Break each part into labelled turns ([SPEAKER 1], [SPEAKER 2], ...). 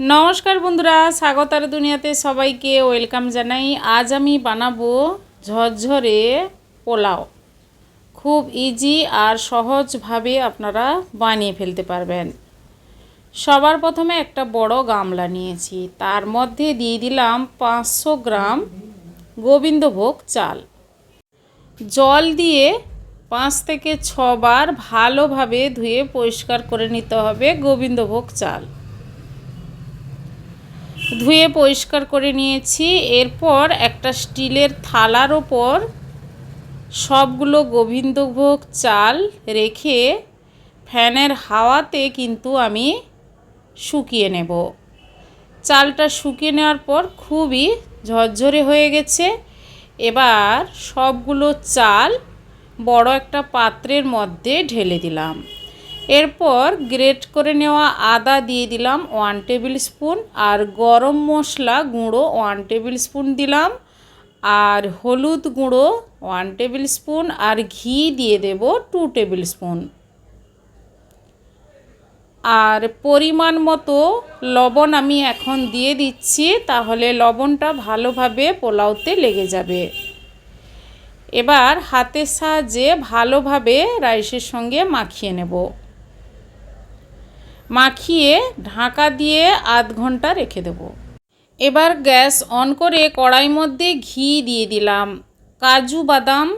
[SPEAKER 1] নমস্কার বন্ধুরা, স্বাগতার দুনিয়াতে সবাইকে ওয়েলকাম জানাই। আজ আমি বানাবো ঝরঝরে পোলাও। খুব ইজি আর সহজভাবে আপনারা বানিয়ে ফেলতে পারবেন। সবার প্রথমে একটা বড় গামলা নিয়েছি। তার মধ্যে দিয়ে দিলাম পাঁচশো গ্রাম গোবিন্দভোগ চাল। জল দিয়ে পাঁচ থেকে ছবার ভালোভাবে ধুয়ে পরিষ্কার করে নিতে হবে গোবিন্দভোগ চাল। ধুয়ে পরিষ্কার করে নিয়েছি। এরপর একটা স্টিলের থালার ওপর সবগুলো গোবিন্দভোগ চাল রেখে ফ্যানের হাওয়াতে কিন্তু আমি শুকিয়ে নেব। চালটা শুকিয়ে নেওয়ার পর খুবই ঝরঝরে হয়ে গেছে। এবার সবগুলো চাল বড় একটা পাত্রের মধ্যে ঢেলে দিলাম। এরপর গ্রেট করে নেওয়া আদা দিয়ে দিলাম ওয়ান টেবিল স্পুন, আর গরম মশলা গুঁড়ো ওয়ান টেবিল স্পুন দিলাম, আর হলুদ গুঁড়ো ওয়ান টেবিল স্পুন, আর ঘি দিয়ে দেব টু টেবিল স্পুন। আর পরিমাণ মতো লবণ আমি এখন দিয়ে দিচ্ছি, তাহলে লবণটা ভালোভাবে পোলাওতে লেগে যাবে। এবার হাতের সাহায্যে ভালোভাবে রাইসের সঙ্গে মাখিয়ে নেব। মাখিয়ে ঢাকা দিয়ে আধ ঘণ্টা রেখে দেব। এবার গ্যাস অন করে কড়াই মধ্যে ঘি দিয়ে দিলাম। কাজু বাদাম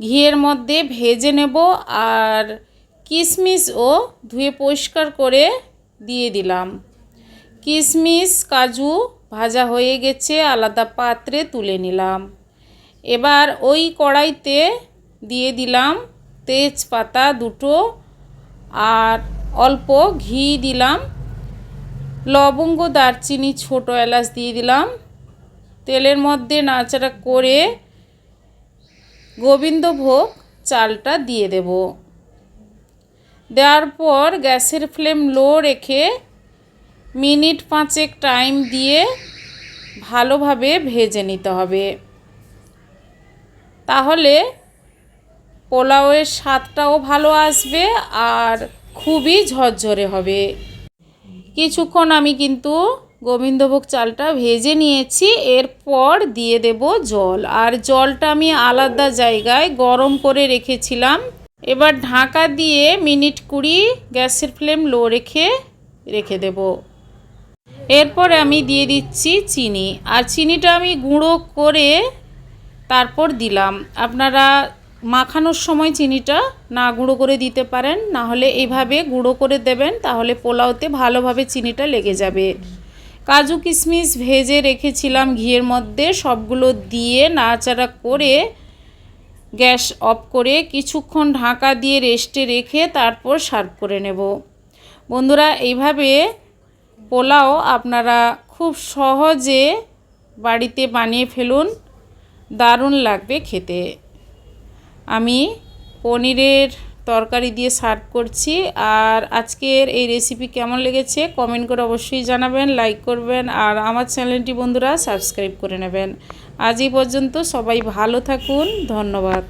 [SPEAKER 1] ঘিয়ের মধ্যে ভেজে নেব আর কিশমিশও ধুয়ে পরিষ্কার করে দিয়ে দিলাম। কিশমিশ, কাজু ভাজা হয়ে গেছে, আলাদা পাত্রে তুলে নিলাম। এবার ওই কড়াইতে দিয়ে দিলাম তেজপাতা দুটো আর অল্প ঘি দিলাম, লবঙ্গ, দারচিনি, ছোটো এলাচ দিয়ে দিলাম। তেলের মধ্যে নাড়াচাড়া করে গোবিন্দভোগ চালটা দিয়ে দেব। দেওয়ার পর গ্যাসের ফ্লেম লো রেখে মিনিট পাঁচেক টাইম দিয়ে ভালোভাবে ভেজে নিতে হবে। তাহলে পোলাওয়ের স্বাদটাও ভালো আসবে আর খুবই ঝরঝরে হবে। কিছুক্ষণ আমি কিন্তু গোবিন্দভোগ চালটা ভেজে নিয়েছি, এরপর দিয়ে দেব জল। আর জলটা আমি আলাদা জায়গায় গরম করে রেখেছিলাম। এবার ঢাকা দিয়ে মিনিট কুড়ি গ্যাসের ফ্লেম লো রেখে রেখে দেব। এরপরে আমি দিয়ে দিচ্ছি চিনি। আর চিনিটা আমি গুঁড়ো করে তারপর দিলাম। আপনারা মাখানোর সময় চিনিটা না গুঁড়ো করে দিতে পারেন, না হলে এইভাবে গুঁড়ো করে দেবেন, তাহলে পোলাওতে ভালোভাবে চিনিটা লেগে যাবে। কাজু কিশমিশ ভেজে রেখেছিলাম ঘিয়ের মধ্যে, সবগুলো দিয়ে নাড়াচাড়া করে গ্যাস অফ করে কিছুক্ষণ ঢাকা দিয়ে রেস্টে রেখে তারপর সার্ভ করে নেব। বন্ধুরা, এইভাবে পোলাও আপনারা খুব সহজে বাড়িতে বানিয়ে ফেলুন, দারুণ লাগবে খেতে। আমি পনিরের তরকারি দিয়ে সার্ভ করছি। আর আজকের এই রেসিপি কেমন লেগেছে কমেন্ট করে অবশ্যই জানাবেন লাইক করবেন, আর আমার চ্যানেলটি বন্ধুরা সাবস্ক্রাইব করে নেবেন। আজ এই পর্যন্ত সবাই ভালো থাকুন, ধন্যবাদ।